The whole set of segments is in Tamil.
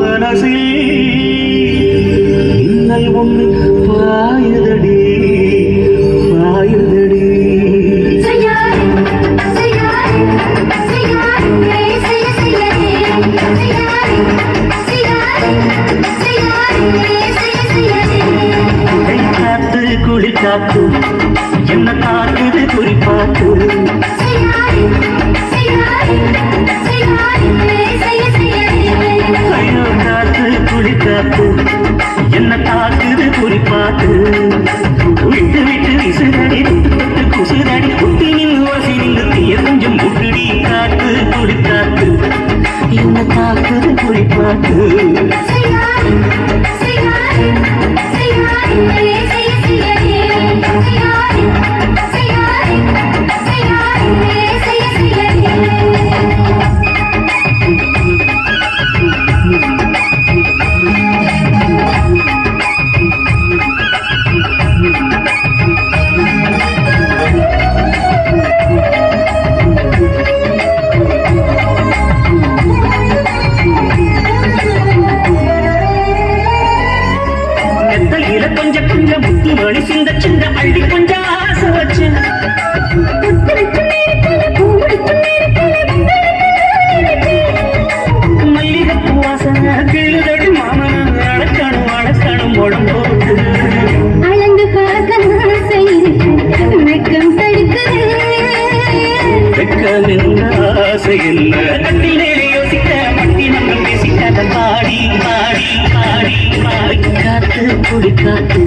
மனசில் இன்னல் ஒன்று பாயுதடி பாயுதடி செய்யாய் விட்டு விட்டு விசுதடி விட்டு விட்டு குசுதடி குட்டி நின்று ஓசி நின்று தீய கொஞ்சம் முட்டுடி காத்து குளி காத்து என்ன காத்துது குறிப்பாத்து நெத்தையில கொஞ்சம் கொஞ்சம் முத்து மணி சிந்த சிந்த அள்ளி கொஞ்சம் ஆசை வச்சு மல்லிகைப்பூ வாசனை கிழுதடி மாமன அடக்கணும் அடக்கணும் உடம்போடு அழகு பார்க்க இருக்கு வெக்கம் தடுக்குது வெக்க நின்ற ஆசை என்ன காத்து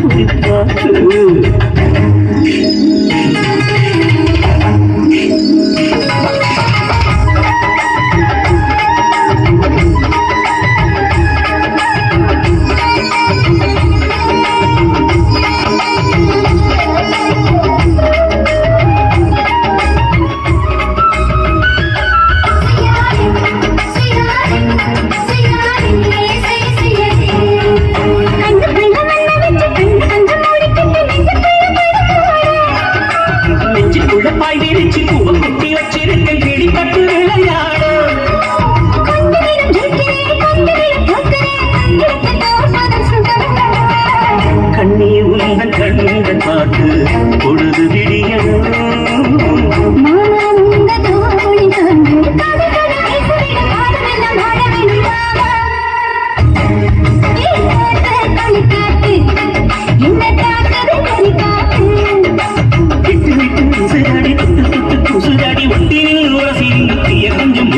குடி காத்து என்ன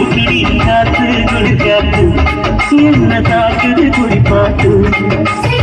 கொஞ்சம் முட்டுடி காத்து கொடு காத்து என்ன தாக்குது குறிப்பாத்து